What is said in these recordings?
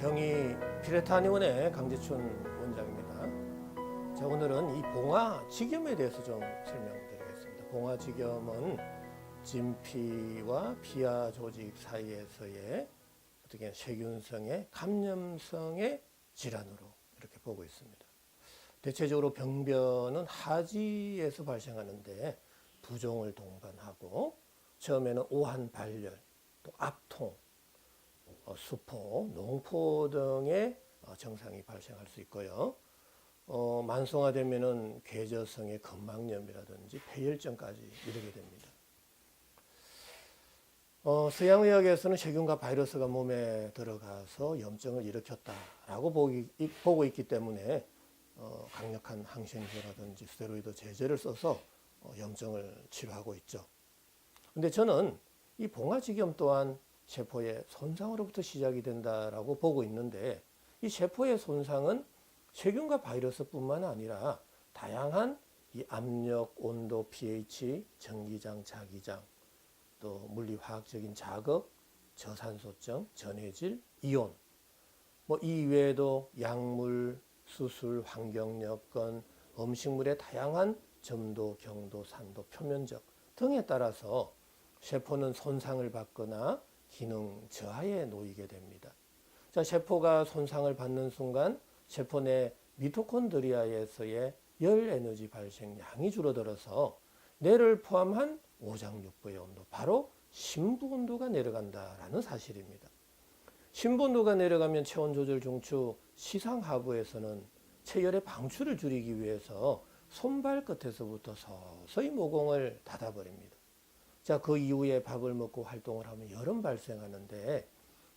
경희 피레타니원의 강재춘 원장입니다. 자, 오늘은 이 봉화 직염에 대해서 좀 설명드리겠습니다. 봉화 직염은 진피와 피하 조직 사이에서의 어떻게 세균성의 감염성의 질환으로 이렇게 보고 있습니다. 대체적으로 병변은 하지에서 발생하는데 부종을 동반하고 처음에는 오한 발열, 또 압통, 어, 수포, 농포 등의 어, 증상이 발생할 수 있고요. 어, 만성화되면은 괴저성의 근막염이라든지 폐혈증까지 이르게 됩니다. 어, 서양의학에서는 세균과 바이러스가 몸에 들어가서 염증을 일으켰다라고 보기, 이- 보고 있기 때문에 어, 강력한 항생제라든지 스테로이드 제제를 써서 어, 염증을 치료하고 있죠. 근데 저는 이 봉화직염 또한 세포의 손상으로부터 시작이 된다라고 보고 있는데 이 세포의 손상은 세균과 바이러스뿐만 아니라 다양한 이 압력, 온도, pH, 전기장, 자기장, 또 물리화학적인 자극, 저산소증, 전해질, 이온, 뭐 이 외에도 약물, 수술, 환경 여건, 음식물의 다양한 점도, 경도, 산도, 표면적 등에 따라서 세포는 손상을 받거나 기능 저하에 놓이게 됩니다. 자, 세포가 손상을 받는 순간 세포 내 미토콘드리아에서의 열 에너지 발생량이 줄어들어서 뇌를 포함한 오장육부의 온도, 바로 심부 온도가 내려간다라는 사실입니다. 심부 온도가 내려가면 체온 조절 중추 시상 하부에서는 체열의 방출을 줄이기 위해서 손발 끝에서부터 서서히 모공을 닫아버립니다. 자, 그 이후에 밥을 먹고 활동을 하면 열은 발생하는데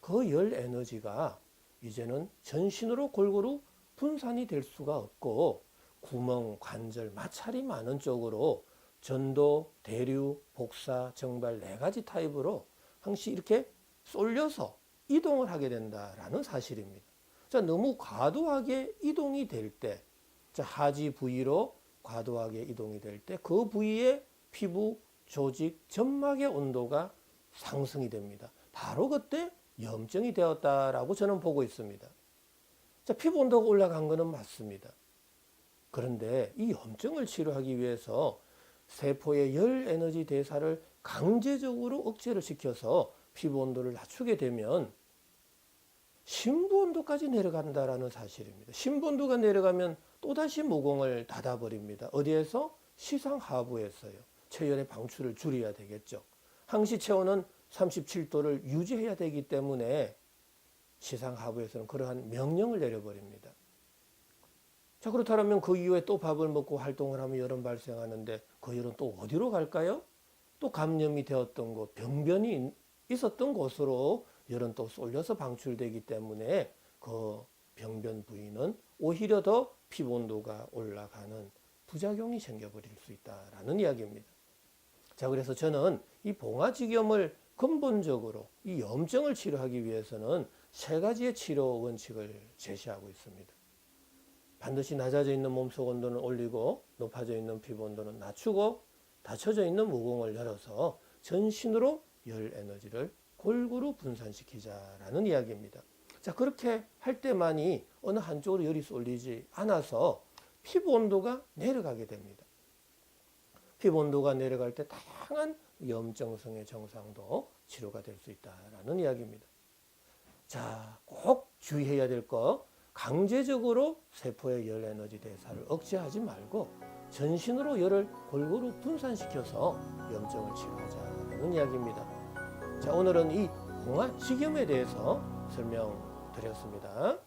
그 열 에너지가 이제는 전신으로 골고루 분산이 될 수가 없고 구멍, 관절, 마찰이 많은 쪽으로 전도, 대류, 복사, 정발 네 가지 타입으로 항시 이렇게 쏠려서 이동을 하게 된다라는 사실입니다. 자, 너무 과도하게 이동이 될 때, 자, 하지 부위로 과도하게 이동이 될 때 그 부위의 피부, 조직, 점막의 온도가 상승이 됩니다. 바로 그때 염증이 되었다라고 저는 보고 있습니다. 자, 피부 온도가 올라간 것은 맞습니다. 그런데 이 염증을 치료하기 위해서 세포의 열 에너지 대사를 강제적으로 억제를 시켜서 피부 온도를 낮추게 되면 심부 온도까지 내려간다라는 사실입니다. 심부 온도가 내려가면 또다시 모공을 닫아버립니다. 어디에서? 시상 하부에서요. 체열의 방출을 줄여야 되겠죠. 항시 체온은 37도를 유지해야 되기 때문에 시상 하부에서는 그러한 명령을 내려버립니다. 자, 그렇다면 그 이후에 또 밥을 먹고 활동을 하면 열은 발생하는데 그 열은 또 어디로 갈까요? 또 감염이 되었던 곳, 병변이 있었던 곳으로 열은 또 쏠려서 방출되기 때문에 그 병변 부위는 오히려 더 피부 온도가 올라가는 부작용이 생겨버릴 수 있다라는 이야기입니다. 자, 그래서 저는 이 봉화직염을 근본적으로 이 염증을 치료하기 위해서는 세 가지의 치료 원칙을 제시하고 있습니다. 반드시 낮아져 있는 몸속 온도는 올리고 높아져 있는 피부 온도는 낮추고 닫혀져 있는 모공을 열어서 전신으로 열 에너지를 골고루 분산시키자라는 이야기입니다. 자, 그렇게 할 때만이 어느 한쪽으로 열이 쏠리지 않아서 피부 온도가 내려가게 됩니다. 피부 온도가 내려갈 때 다양한 염증성의 증상도 치료가 될 수 있다라는 이야기입니다. 자, 꼭 주의해야 될 거 강제적으로 세포의 열 에너지 대사를 억제하지 말고 전신으로 열을 골고루 분산시켜서 염증을 치료하자는 이야기입니다. 자, 오늘은 이 봉화 직염에 대해서 설명드렸습니다.